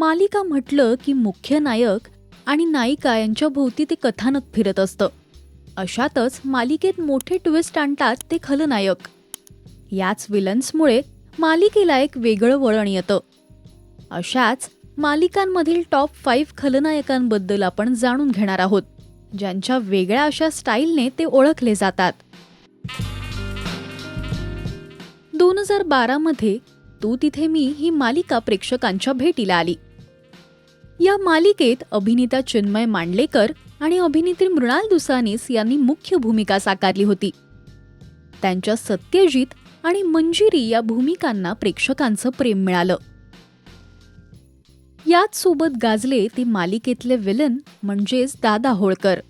मालिका म्हटलं की मुख्य नायक आणि नायिका यांच्या भोवती ते कथानक फिरत असतं. अशातच मालिकेत मोठे ट्विस्ट आणतात ते खलनायक याच विलन्समुळे मालिकेला एक वेगळं वळण येतं. अशाच मालिकांमधील टॉप फाईव्ह खलनायकांबद्दल आपण जाणून घेणार आहोत ज्यांच्या वेगळ्या अशा स्टाईलने ते ओळखले जातात. दोन हजार बारामध्ये तू तिथे मी ही मालिका प्रेक्षकांच्या भेटीला आली. या मालिकेत अभिनेता चिन्मय मांडलेकर आणि अभिनेत्री मृणाल दुसानीस यांनी मुख्य भूमिका साकारली होती. त्यांच्या सत्यजित आणि मंजिरी या भूमिकांना प्रेक्षकांचं प्रेम मिळालं. याच सोबत गाजले ते मालिकेतले विलन म्हणजेच दादा होळकर.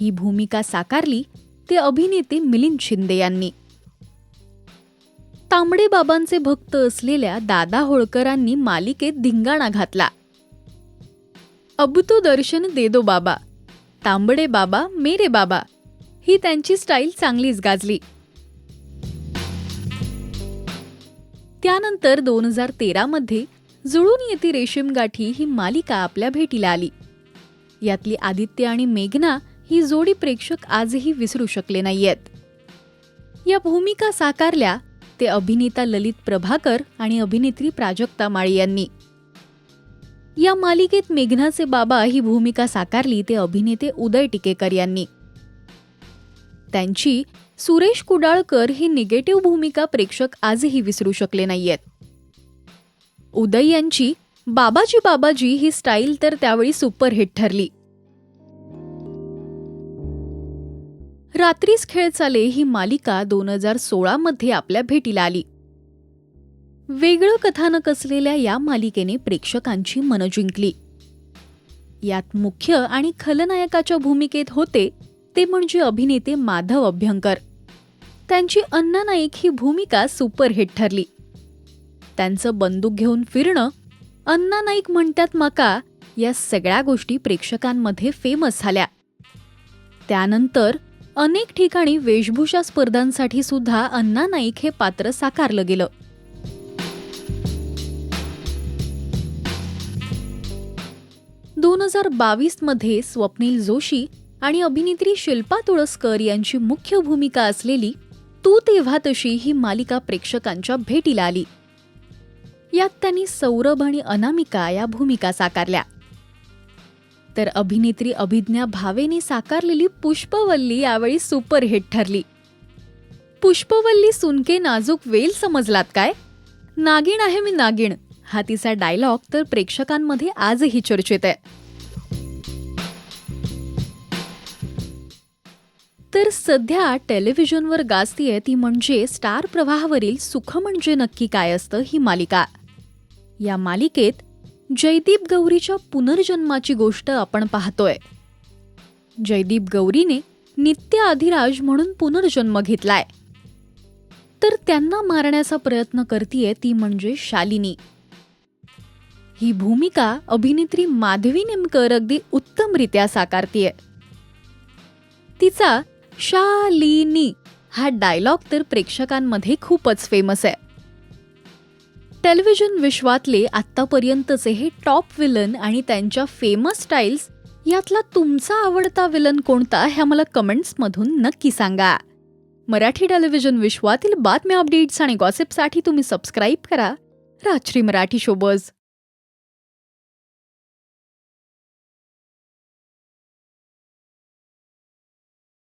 ही भूमिका साकारली ते अभिनेते मिलिंद शिंदे यांनी. तांबडे बाबांचे भक्त असलेल्या दादा होळकरांनी मालिकेत धिंगाणा घातला. अबुतो दर्शन दे दो बाबा. तांबडे बाबा मेरे बाबा. ही त्यांची स्टाईल चांगलीच गाजली. त्यानंतर दोन हजार तेरामध्ये जुळून येते रेशीम गाठी ही मालिका आपल्या भेटीला आली. यातली आदित्य आणि मेघना ही जोडी प्रेक्षक आजही विसरू शकले नाहीयेत. या भूमिका साकारल्या ते अभिनेता ललित प्रभाकर आणि अभिनेत्री प्राजक्ता माळी यांनी. या मालिकेत मेघनाचे बाबा ही भूमिका साकारली ते अभिनेते उदय टिकेकर यांनी. त्यांची सुरेश कुडाळकर ही निगेटिव्ह भूमिका प्रेक्षक आजही विसरू शकले नाहीयेत. उदय यांची बाबाजी बाबाजी ही स्टाईल तर त्यावेळी सुपरहिट ठरली. रात्रीच खेळ चाले ही मालिका दोन हजार सोळामध्ये आपल्या भेटीला आली. वेगळं कथानक असलेल्या या मालिकेने प्रेक्षकांची मनं जिंकली. यात मुख्य आणि खलनायकाच्या भूमिकेत होते ते म्हणजे अभिनेते माधव अभ्यंकर. त्यांची अन्ना नाईक ही भूमिका सुपरहिट ठरली. त्यांचं बंदूक घेऊन फिरणं अण्णा नाईक म्हणतात मका या सगळ्या गोष्टी प्रेक्षकांमध्ये फेमस झाल्या. त्यानंतर अनेक ठिकाणी वेशभूषा स्पर्धांसाठी सुद्धा अण्णा नाईक हे पात्र साकारलं गेलं. दोन हजार बावीसमध्ये स्वप्नील जोशी आणि अभिनेत्री शिल्पा तुळसकर यांची मुख्य भूमिका असलेली तू तेव्हा तशी ही मालिका प्रेक्षकांच्या भेटीला आली. यात त्यांनी सौरभ आणि अनामिका या भूमिका साकारल्या. तर अभिनेत्री अभिज्ञा भावेने साकारलेली पुष्पवल्ली यावेळी सुपरहिट ठरली. पुष्पवल्ली सुनके नाजूक वेल समजलात काय? नागिण आहे मी नागिण. हा तिचा डायलॉग तर प्रेक्षकांमध्ये आजही चर्चेत आहे. तर सध्या टेलिव्हिजनवर गाजतीये ती म्हणजे स्टार प्रवाहावरील सुख म्हणजे नक्की काय असतं ही मालिका. या मालिकेत जयदीप गौरीच्या पुनर्जन्माची गोष्ट आपण पाहतोय. जयदीप गौरीने नित्य अधिराज म्हणून पुनर्जन्म घेतलाय. तर त्यांना मारण्याचा प्रयत्न करतीये ती म्हणजे शालिनी. ही भूमिका अभिनेत्री माधवी नेमकर अगदी उत्तमरित्या साकारतीये. तिचा शालिनी हा डायलॉग तर प्रेक्षकांमध्ये खूपच फेमस आहे. टेलिव्हिजन विश्वातले आत्तापर्यंतचे हे टॉप विलन आणि त्यांच्या फेमस स्टाईल्स यातला तुमचा आवडता विलन कोणता ह्या मला कमेंट्समधून नक्की सांगा. मराठी टेलिव्हिजन विश्वातील बातम्या अपडेट्स आणि गॉसिपसाठी तुम्ही सबस्क्राईब करा. राजश्री मराठी शोबज